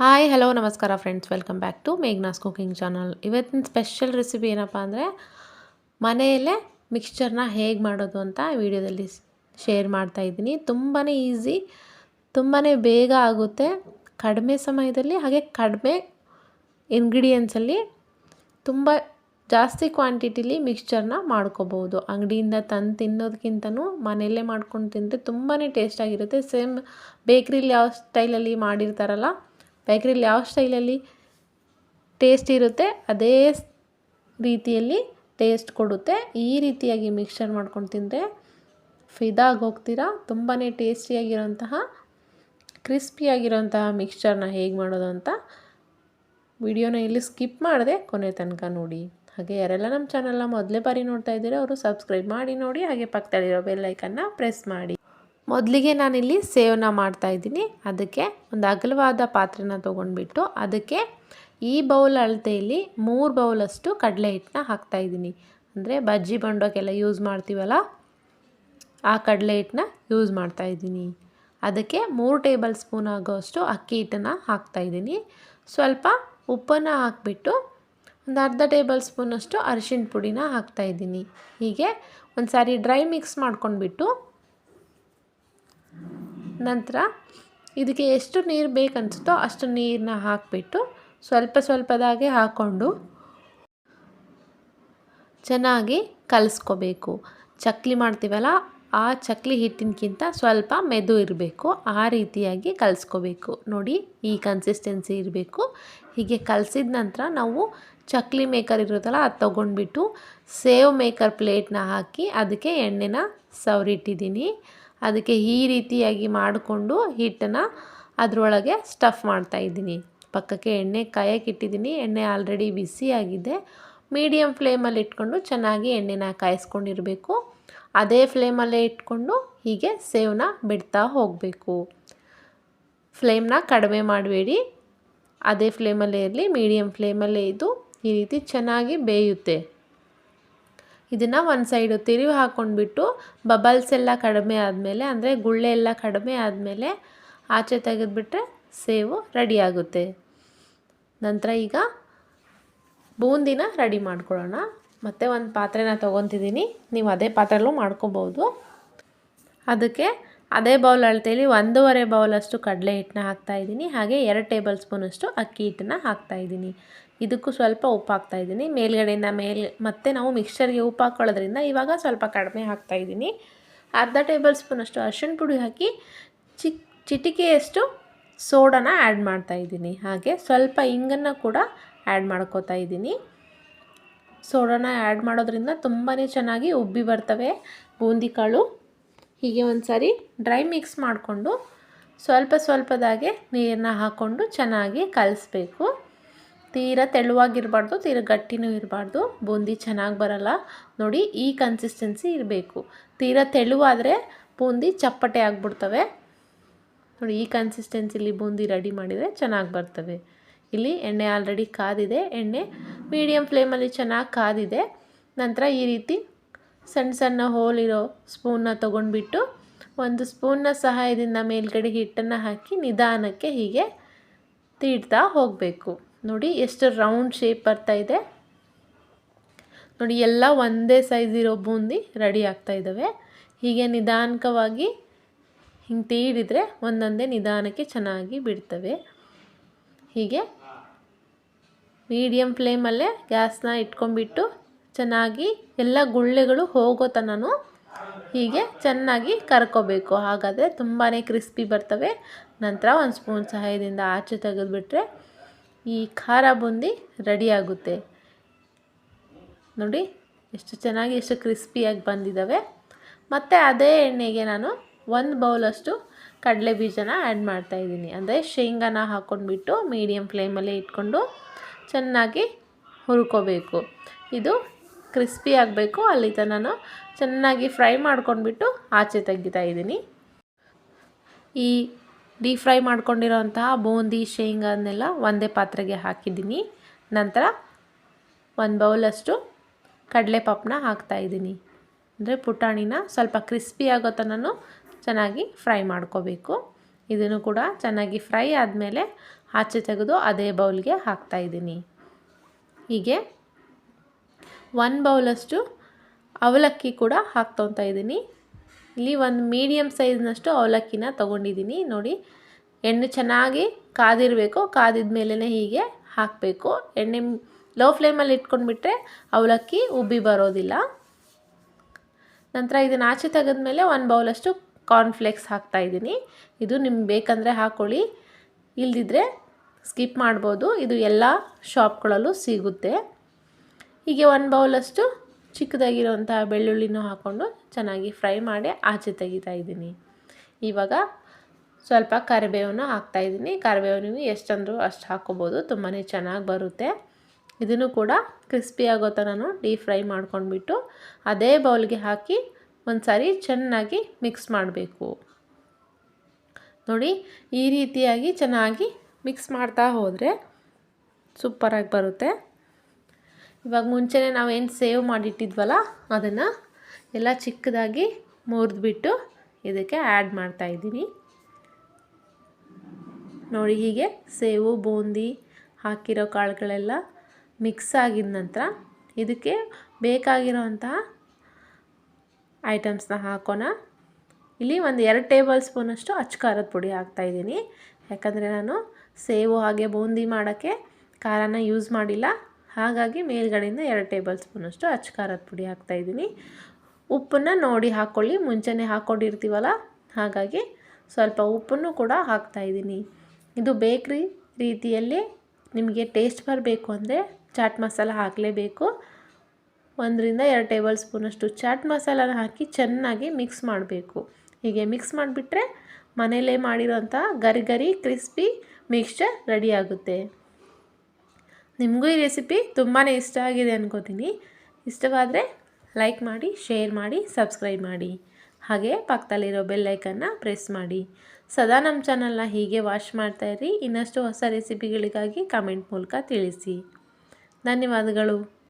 Hi hello ನಮಸ್ಕಾರ friends welcome back to Meghna's cooking channel ಇವತ್ತಿನ special recipe ಏನಪ್ಪ ಅಂದರೆ ಮನೆಯಲ್ಲೇ ಮಿಕ್ಸ್ಚರ್ನ ಹೇಗೆ ಮಾಡೋದು ಅಂತ ವಿಡಿಯೋದಲ್ಲಿ ಶೇರ್ ಮಾಡ್ತಾ ಇದ್ದೀನಿ. ತುಂಬಾ ಈಸಿ ತುಂಬಾ ಬೇಗ ಆಗುತ್ತೆ. ಕಡಿಮೆ ಸಮಯದಲ್ಲಿ ಹಾಗೆ ಕಡಿಮೆ ಇಂಗ್ರೀಡಿಯೆಂಟ್ಸಲ್ಲಿ ತುಂಬ ಜಾಸ್ತಿ ಕ್ವಾಂಟಿಟಿಲಿ ಮಿಕ್ಸ್ಚರ್ನ ಮಾಡ್ಕೋಬೋದು ಅಂಗಡಿಯಿಂದ ತಂದು ತಿನ್ನೋದಕ್ಕಿಂತನೂ ಮನೆಯಲ್ಲೇ ಮಾಡ್ಕೊಂಡು ತಿಂದರೆ ತುಂಬಾ ಟೇಸ್ಟಾಗಿರುತ್ತೆ ಸೇಮ್ ಬೇಕ್ರಿಲಿ ಯಾವ ಸ್ಟೈಲಲ್ಲಿ ಮಾಡಿರ್ತಾರಲ್ಲ ಬೇಕ್ರಿಲಿ ಯಾವ ಸ್ಟೈಲಲ್ಲಿ ಟೇಸ್ಟ್ ಇರುತ್ತೆ, ಅದೇ ರೀತಿಯಲ್ಲಿ ಟೇಸ್ಟ್ ಕೊಡುತ್ತೆ. ಈ ರೀತಿಯಾಗಿ ಮಿಕ್ಸ್ಚರ್ ಮಾಡ್ಕೊಂಡು ತಿಂದರೆ ಫಿದಾಗಿ ಹೋಗ್ತೀರಾ. ತುಂಬಾ ಟೇಸ್ಟಿಯಾಗಿರೋಂತಹ ಕ್ರಿಸ್ಪಿಯಾಗಿರೋಂತಹ ಮಿಕ್ಸ್ಚರ್ನ ಹೇಗೆ ಮಾಡೋದು ಅಂತ ವಿಡಿಯೋನ ಇಲ್ಲಿ ಸ್ಕಿಪ್ ಮಾಡಿದೆ ಕೊನೆ ತನಕ ನೋಡಿ. ಹಾಗೆ ಯಾರೆಲ್ಲ ನಮ್ಮ ಚಾನಲ್ನ ಮೊದಲೇ ಬಾರಿ ನೋಡ್ತಾ ಇದ್ದೀರಾ ಅವರು ಸಬ್ಸ್ಕ್ರೈಬ್ ಮಾಡಿ ನೋಡಿ, ಹಾಗೆ ಪಕ್ಕದಲ್ಲಿರೋ ಬೆಲ್ಲೈಕನ್ನ ಪ್ರೆಸ್ ಮಾಡಿ. ಮೊದಲಿಗೆ ನಾನಿಲ್ಲಿ ಸೇವನ ಮಾಡ್ತಾಯಿದ್ದೀನಿ ಅದಕ್ಕೆ ಒಂದು ಅಗಲವಾದ ಪಾತ್ರೆನ ತೊಗೊಂಡ್ಬಿಟ್ಟು ಅದಕ್ಕೆ ಈ ಬೌಲ್ ಅಳತೆಯಲ್ಲಿ ಮೂರು ಬೌಲಷ್ಟು ಕಡಲೆ ಹಿಟ್ಟನ್ನ ಹಾಕ್ತಾಯಿದ್ದೀನಿ ಅಂದರೆ ಬಜ್ಜಿ ಬಂಡೋಕ್ಕೆಲ್ಲ ಯೂಸ್ ಮಾಡ್ತೀವಲ್ಲ, ಆ ಕಡಲೆ ಹಿಟ್ಟನ್ನ ಯೂಸ್ ಮಾಡ್ತಾಯಿದ್ದೀನಿ ಅದಕ್ಕೆ ಮೂರು ಟೇಬಲ್ ಸ್ಪೂನ್ ಆಗೋಷ್ಟು ಅಕ್ಕಿ ಹಿಟ್ಟನ್ನು ಹಾಕ್ತಾಯಿದ್ದೀನಿ ಸ್ವಲ್ಪ ಉಪ್ಪನ್ನು ಹಾಕಿಬಿಟ್ಟು ಒಂದು ಅರ್ಧ ಟೇಬಲ್ ಸ್ಪೂನಷ್ಟು ಅರಿಶಿಣ ಪುಡಿನ ಹಾಕ್ತಾಯಿದ್ದೀನಿ ಹೀಗೆ ಒಂದು ಸಾರಿ ಡ್ರೈ ಮಿಕ್ಸ್ ಮಾಡ್ಕೊಂಡ್ಬಿಟ್ಟು ನಂತರ ಇದಕ್ಕೆ ಎಷ್ಟು ನೀರು ಬೇಕನ್ನಿಸುತ್ತೋ ಅಷ್ಟು ನೀರನ್ನ ಹಾಕಿಬಿಟ್ಟು ಸ್ವಲ್ಪ ಸ್ವಲ್ಪದಾಗೆ ಹಾಕ್ಕೊಂಡು ಚೆನ್ನಾಗಿ ಕಲಿಸ್ಕೋಬೇಕು. ಚಕ್ಲಿ ಮಾಡ್ತೀವಲ್ಲ, ಆ ಚಕ್ಲಿ ಹಿಟ್ಟಿನಕ್ಕಿಂತ ಸ್ವಲ್ಪ ಮೆದು ಇರಬೇಕು. ಆ ರೀತಿಯಾಗಿ ಕಲಿಸ್ಕೋಬೇಕು. ನೋಡಿ, ಈ ಕನ್ಸಿಸ್ಟೆನ್ಸಿ ಇರಬೇಕು. ಹೀಗೆ ಕಲಸಿದ ನಂತರ ನಾವು ಚಕ್ಲಿ ಮೇಕರ್ ಇರುತ್ತಲ್ಲ ಅದು ತೊಗೊಂಡ್ಬಿಟ್ಟು ಸೇವ್ ಮೇಕರ್ ಪ್ಲೇಟ್ನ ಹಾಕಿ ಅದಕ್ಕೆ ಎಣ್ಣೆನ ಸವರಿಟ್ಟಿದ್ದೀನಿ. ಅದಕ್ಕೆ ಈ ರೀತಿಯಾಗಿ ಮಾಡಿಕೊಂಡು ಹಿಟ್ಟನ್ನು ಅದರೊಳಗೆ ಸ್ಟಫ್ ಮಾಡ್ತಾಯಿದ್ದೀನಿ ಪಕ್ಕಕ್ಕೆ ಎಣ್ಣೆ ಕಾಯಕ್ಕೆ ಇಟ್ಟಿದ್ದೀನಿ. ಎಣ್ಣೆ ಆಲ್ರೆಡಿ ಬಿಸಿಯಾಗಿದೆ ಮೀಡಿಯಮ್ ಫ್ಲೇಮಲ್ಲಿ ಇಟ್ಕೊಂಡು ಚೆನ್ನಾಗಿ ಎಣ್ಣೆನ ಕಾಯಿಸ್ಕೊಂಡಿರಬೇಕು. ಅದೇ ಫ್ಲೇಮಲ್ಲೇ ಇಟ್ಕೊಂಡು ಹೀಗೆ ಸೇವನ್ನ ಬಿಡ್ತಾ ಹೋಗಬೇಕು. ಫ್ಲೇಮ್ನ ಕಡಿಮೆ ಮಾಡಬೇಡಿ. ಅದೇ ಫ್ಲೇಮಲ್ಲೇ ಇರಲಿ. ಮೀಡಿಯಮ್ ಫ್ಲೇಮಲ್ಲೇ ಇದು ಈ ರೀತಿ ಚೆನ್ನಾಗಿ ಬೇಯುತ್ತೆ. ಇದನ್ನು ಒಂದು ಸೈಡು ತಿರುವಿ ಹಾಕ್ಕೊಂಡ್ಬಿಟ್ಟು ಬಬಲ್ಸ್ ಎಲ್ಲ ಕಡಿಮೆ ಆದಮೇಲೆ, ಅಂದರೆ ಗುಳ್ಳೆ ಎಲ್ಲ ಕಡಿಮೆ ಆದಮೇಲೆ ಆಚೆ ತೆಗೆದುಬಿಟ್ರೆ ಸೇವು ರೆಡಿಯಾಗುತ್ತೆ ನಂತರ ಈಗ ಬೂಂದಿನ ರೆಡಿ ಮಾಡ್ಕೊಳ್ಳೋಣ. ಮತ್ತು ಒಂದು ಪಾತ್ರೆನ ತೊಗೊತಿದ್ದೀನಿ ನೀವು ಅದೇ ಪಾತ್ರೆಲ್ಲೂ ಮಾಡ್ಕೊಬೋದು. ಅದಕ್ಕೆ ಅದೇ ಬೌಲ್ ಅಳತೆಯಲ್ಲಿ ಒಂದೂವರೆ ಬೌಲಷ್ಟು ಕಡಲೆ ಹಿಟ್ಟನ್ನ ಹಾಕ್ತಾಯಿದ್ದೀನಿ ಹಾಗೆ ಎರಡು ಟೇಬಲ್ ಸ್ಪೂನಷ್ಟು ಅಕ್ಕಿ ಹಿಟ್ಟನ್ನ ಹಾಕ್ತಾಯಿದ್ದೀನಿ ಇದಕ್ಕೂ ಸ್ವಲ್ಪ ಉಪ್ಪು ಹಾಕ್ತಾಯಿದ್ದೀನಿ ಮೇಲ್ಗಡೆಯಿಂದ ಮೇಲೆ ಮತ್ತೆ ನಾವು ಮಿಕ್ಸ್ಚರ್ಗೆ ಉಪ್ಪು ಹಾಕ್ಕೊಳ್ಳೋದ್ರಿಂದ ಇವಾಗ ಸ್ವಲ್ಪ ಕಡಿಮೆ ಹಾಕ್ತಾಯಿದ್ದೀನಿ ಅರ್ಧ ಟೇಬಲ್ ಸ್ಪೂನಷ್ಟು ಅರ್ಶಿನ ಪುಡಿ ಹಾಕಿ ಚಿಕ್ಕ ಚಿಟಿಕೆಯಷ್ಟು ಸೋಡಾನ ಆ್ಯಡ್ ಮಾಡ್ತಾಯಿದ್ದೀನಿ ಹಾಗೆ ಸ್ವಲ್ಪ ಹಿಂಗನ್ನು ಕೂಡ ಆ್ಯಡ್ ಮಾಡ್ಕೋತಾ ಇದ್ದೀನಿ. ಸೋಡಾನ ಆ್ಯಡ್ ಮಾಡೋದ್ರಿಂದ ತುಂಬಾ ಚೆನ್ನಾಗಿ ಉಬ್ಬಿ ಬರ್ತವೆ ಬೂಂದಿ ಕಾಳು. ಹೀಗೆ ಒಂದು ಸಾರಿ ಡ್ರೈ ಮಿಕ್ಸ್ ಮಾಡಿಕೊಂಡು ಸ್ವಲ್ಪ ಸ್ವಲ್ಪದಾಗೆ ನೀರನ್ನ ಹಾಕ್ಕೊಂಡು ಚೆನ್ನಾಗಿ ಕಲಿಸ್ಬೇಕು. ತೀರ ತೆಳುವಾಗಿರಬಾರ್ದು, ತೀರ ಗಟ್ಟಿನೂ ಇರಬಾರ್ದು. ಬೂಂದಿ ಚೆನ್ನಾಗಿ ಬರಲ್ಲ. ನೋಡಿ, ಈ ಕನ್ಸಿಸ್ಟೆನ್ಸಿ ಇರಬೇಕು. ತೀರ ತೆಳುವಾದರೆ ಬೂಂದಿ ಚಪ್ಪಟೆ ಆಗಿಬಿಡ್ತವೆ. ನೋಡಿ, ಈ ಕನ್ಸಿಸ್ಟೆನ್ಸಿಲಿ ಬೂಂದಿ ರೆಡಿ ಮಾಡಿದರೆ ಚೆನ್ನಾಗಿ ಬರ್ತವೆ. ಇಲ್ಲಿ ಎಣ್ಣೆ ಆಲ್ರೆಡಿ ಕಾದಿದೆ. ಎಣ್ಣೆ ಮೀಡಿಯಮ್ ಫ್ಲೇಮಲ್ಲಿ ಚೆನ್ನಾಗಿ ಕಾದಿದೆ. ನಂತರ ಈ ರೀತಿ ಸಣ್ಣ ಸಣ್ಣ ಹೋಲಿರೋ ಸ್ಪೂನ್ನ ತೊಗೊಂಡ್ಬಿಟ್ಟು ಒಂದು ಸ್ಪೂನ್ನ ಸಹಾಯದಿಂದ ಮೇಲ್ಗಡೆ ಹಿಟ್ಟನ್ನು ಹಾಕಿ ನಿಧಾನಕ್ಕೆ ಹೀಗೆ ತೀಡ್ತಾ ಹೋಗಬೇಕು. ನೋಡಿ ಎಷ್ಟು ರೌಂಡ್ ಶೇಪ್ ಬರ್ತಾ ಇದೆ. ನೋಡಿ ಎಲ್ಲ ಒಂದೇ ಸೈಜ್ ಇರೋ ಬೂಂದಿ ರೆಡಿ ಆಗ್ತಾ ಇದ್ದಾವೆ ಹೀಗೆ ನಿಧಾನಕವಾಗಿ ಹಿಂಗೆ ತೀಡಿದರೆ ಒಂದೊಂದೇ ನಿಧಾನಕ್ಕೆ ಚೆನ್ನಾಗಿ ಬಿಡ್ತವೆ. ಹೀಗೆ ಮೀಡಿಯಮ್ ಫ್ಲೇಮಲ್ಲೇ ಗ್ಯಾಸ್ನ ಇಟ್ಕೊಂಡ್ಬಿಟ್ಟು ಚೆನ್ನಾಗಿ ಎಲ್ಲ ಗುಳ್ಳೆಗಳು ಹೋಗೋ ತನೂ ಹೀಗೆ ಚೆನ್ನಾಗಿ ಕರ್ಕೋಬೇಕು. ಹಾಗಾದರೆ ತುಂಬಾ ಕ್ರಿಸ್ಪಿ ಬರ್ತವೆ. ನಂತರ ಒಂದು ಸ್ಪೂನ್ ಸಹಾಯದಿಂದ ಆಚೆ ತೆಗೆದುಬಿಟ್ರೆ ಈ ಖಾರ ಬೂಂದಿ ರೆಡಿಯಾಗುತ್ತೆ ನೋಡಿ, ಎಷ್ಟು ಚೆನ್ನಾಗಿ, ಎಷ್ಟು ಕ್ರಿಸ್ಪಿಯಾಗಿ ಬಂದಿದ್ದಾವೆ ಮತ್ತು ಅದೇ ಎಣ್ಣೆಗೆ ನಾನು ಒಂದು ಬೌಲಷ್ಟು ಕಡಲೆ ಬೀಜನ ಆ್ಯಡ್ ಮಾಡ್ತಾಯಿದ್ದೀನಿ ಅಂದರೆ ಶೇಂಗಾನ ಹಾಕ್ಕೊಂಡ್ಬಿಟ್ಟು ಮೀಡಿಯಮ್ ಫ್ಲೇಮಲ್ಲೇ ಇಟ್ಕೊಂಡು ಚೆನ್ನಾಗಿ ಹುರ್ಕೋಬೇಕು. ಇದು ಕ್ರಿಸ್ಪಿ ಆಗಬೇಕು. ಅಲ್ಲಿ ನಾನು ಚೆನ್ನಾಗಿ ಫ್ರೈ ಮಾಡ್ಕೊಂಡ್ಬಿಟ್ಟು ಆಚೆ ತೆಗಿತಾ ಇದ್ದೀನಿ. ಈ ಡೀಪ್ ಫ್ರೈ ಮಾಡ್ಕೊಂಡಿರೋಂತಹ ಬೂಂದಿ, ಶೇಂಗಾನೆಲ್ಲ ಒಂದೇ ಪಾತ್ರೆಗೆ ಹಾಕಿದ್ದೀನಿ. ನಂತರ ಒಂದು ಬೌಲಷ್ಟು ಕಡಲೆ ಪಪ್ಪನ್ನ ಹಾಕ್ತಾಯಿದ್ದೀನಿ ಅಂದರೆ ಪುಟಾಣಿನ ಸ್ವಲ್ಪ ಕ್ರಿಸ್ಪಿ ಆಗೋ ತನೂ ಚೆನ್ನಾಗಿ ಫ್ರೈ ಮಾಡ್ಕೋಬೇಕು. ಇದನ್ನು ಕೂಡ ಚೆನ್ನಾಗಿ ಫ್ರೈ ಆದಮೇಲೆ ಆಚೆ ತೆಗೆದು ಅದೇ ಬೌಲ್ಗೆ ಹಾಕ್ತಾಯಿದ್ದೀನಿ ಹೀಗೆ ಒನ್ ಬೌಲಷ್ಟು ಅವಲಕ್ಕಿ ಕೂಡ ಹಾಕ್ಕೊತಾ ಇದ್ದೀನಿ. ಇಲ್ಲಿ ಒಂದು ಮೀಡಿಯಮ್ ಸೈಜ್ನಷ್ಟು ಅವಲಕ್ಕಿನ ತೊಗೊಂಡಿದ್ದೀನಿ. ನೋಡಿ, ಎಣ್ಣೆ ಚೆನ್ನಾಗಿ ಕಾದಿರಬೇಕು. ಕಾದಿದ ಮೇಲೇ ಹೀಗೆ ಹಾಕಬೇಕು. ಎಣ್ಣೆ ಲೋ ಫ್ಲೇಮಲ್ಲಿ ಇಟ್ಕೊಂಡ್ಬಿಟ್ರೆ ಅವಲಕ್ಕಿ ಉಬ್ಬಿ ಬರೋದಿಲ್ಲ. ನಂತರ ಇದನ್ನು ಆಚೆ ತೆಗೆದ್ಮೇಲೆ ಒಂದು ಬೌಲಷ್ಟು ಹಾಕ್ತಾ ಹಾಕ್ತಾಯಿದ್ದೀನಿ ಇದು ನಿಮ್ಗೆ ಬೇಕಂದರೆ ಹಾಕ್ಕೊಳ್ಳಿ ಇಲ್ದಿದ್ರೆ ಸ್ಕಿಪ್ ಮಾಡ್ಬೋದು. ಇದು ಎಲ್ಲ ಶಾಪ್ಗಳಲ್ಲೂ ಸಿಗುತ್ತೆ. ಹೀಗೆ ಒಂದು ಬೌಲಷ್ಟು ಚಿಕ್ಕದಾಗಿರೋಂಥ ಬೆಳ್ಳುಳ್ಳಿನೂ ಹಾಕ್ಕೊಂಡು ಚೆನ್ನಾಗಿ ಫ್ರೈ ಮಾಡಿ ಆಚೆ ತೆಗಿತಾ ಇದ್ದೀನಿ. ಇವಾಗ ಸ್ವಲ್ಪ ಕರಿಬೇವನ್ನು ಹಾಕ್ತಾಯಿದ್ದೀನಿ ಕರಿಬೇವು ನೀವು ಎಷ್ಟಂದರೂ ಅಷ್ಟು ಹಾಕ್ಕೋಬೋದು. ತುಂಬಾ ಚೆನ್ನಾಗಿ ಬರುತ್ತೆ. ಇದನ್ನು ಕೂಡ ಕ್ರಿಸ್ಪಿ ಆಗೋ ನಾನು ಡೀಪ್ ಫ್ರೈ ಮಾಡ್ಕೊಂಡ್ಬಿಟ್ಟು ಅದೇ ಬೌಲ್ಗೆ ಹಾಕಿ ಒಂದು ಸಾರಿ ಚೆನ್ನಾಗಿ ಮಿಕ್ಸ್ ಮಾಡಬೇಕು. ನೋಡಿ, ಈ ರೀತಿಯಾಗಿ ಚೆನ್ನಾಗಿ ಮಿಕ್ಸ್ ಮಾಡ್ತಾ ಹೋದರೆ ಸೂಪರಾಗಿ ಬರುತ್ತೆ. ಇವಾಗ ಮುಂಚೆನೇ ನಾವೇನು ಸೇವ್ ಮಾಡಿಟ್ಟಿದ್ವಲ್ಲ ಅದನ್ನು ಎಲ್ಲ ಚಿಕ್ಕದಾಗಿ ಮುರಿದ್ಬಿಟ್ಟು ಇದಕ್ಕೆ ಆ್ಯಡ್ ಮಾಡ್ತಾಯಿದ್ದೀನಿ ನೋಡಿ ಹೀಗೆ ಸೇವು, ಬೂಂದಿ ಹಾಕಿರೋ ಕಾಳುಗಳೆಲ್ಲ ಮಿಕ್ಸ್ ಆಗಿದ ನಂತರ ಇದಕ್ಕೆ ಬೇಕಾಗಿರೋಂತಹ ಐಟಮ್ಸ್ನ ಹಾಕೋಣ. ಇಲ್ಲಿ ಒಂದು ಎರಡು ಟೇಬಲ್ ಸ್ಪೂನಷ್ಟು ಅಚ್ಚು ಖಾರದ ಪುಡಿ ಹಾಕ್ತಾಯಿದ್ದೀನಿ ಯಾಕಂದರೆ ನಾನು ಸೇವು ಹಾಗೆ ಬೂಂದಿ ಮಾಡೋಕ್ಕೆ ಖಾರನ ಯೂಸ್ ಮಾಡಿಲ್ಲ. ಹಾಗಾಗಿ ಮೇಲ್ಗಡೆಯಿಂದ ಎರಡು ಟೇಬಲ್ ಸ್ಪೂನಷ್ಟು ಅಚ್ಚ ಖಾರದ ಪುಡಿ ಹಾಕ್ತಾಯಿದ್ದೀನಿ ಉಪ್ಪನ್ನು ನೋಡಿ ಹಾಕ್ಕೊಳ್ಳಿ ಮುಂಚೆನೇ ಹಾಕ್ಕೊಂಡಿರ್ತೀವಲ್ಲ ಹಾಗಾಗಿ ಸ್ವಲ್ಪ ಉಪ್ಪನ್ನು ಕೂಡ ಹಾಕ್ತಾಯಿದ್ದೀನಿ ಇದು ಬೇಕ್ರಿ ರೀತಿಯಲ್ಲಿ ನಿಮಗೆ ಟೇಸ್ಟ್ ಬರಬೇಕು ಅಂದರೆ ಚಾಟ್ ಮಸಾಲ ಹಾಕಲೇಬೇಕು. ಒಂದರಿಂದ ಎರಡು ಟೇಬಲ್ ಸ್ಪೂನಷ್ಟು ಚಾಟ್ ಮಸಾಲಾನ ಹಾಕಿ ಚೆನ್ನಾಗಿ ಮಿಕ್ಸ್ ಮಾಡಬೇಕು. ಹೀಗೆ ಮಿಕ್ಸ್ ಮಾಡಿಬಿಟ್ರೆ ಮನೆಯಲ್ಲೇ ಮಾಡಿರೋಂಥ ಗರಿ ಗರಿ ಕ್ರಿಸ್ಪಿ ಮಿಕ್ಸ್ಚರ್ ರೆಡಿ ಆಗುತ್ತೆ. ನಿಮಗೂ ಈ ರೆಸಿಪಿ ತುಂಬಾ ಇಷ್ಟ ಆಗಿದೆ ಅನ್ಕೋತೀನಿ. ಇಷ್ಟವಾದರೆ ಲೈಕ್ ಮಾಡಿ, ಶೇರ್ ಮಾಡಿ, ಸಬ್ಸ್ಕ್ರೈಬ್ ಮಾಡಿ. ಹಾಗೆ ಪಕ್ಕದಲ್ಲಿರೋ ಬೆಲ್ಲೈಕನ್ನು ಪ್ರೆಸ್ ಮಾಡಿ. ಸದಾ ನಮ್ಮ ಚಾನಲ್ನ ಹೀಗೆ ವಾಶ್ ಮಾಡ್ತಾಯಿರಿ ಇನ್ನಷ್ಟು ಹೊಸ ರೆಸಿಪಿಗಳಿಗಾಗಿ ಕಮೆಂಟ್ ಮೂಲಕ ತಿಳಿಸಿ. ಧನ್ಯವಾದಗಳು.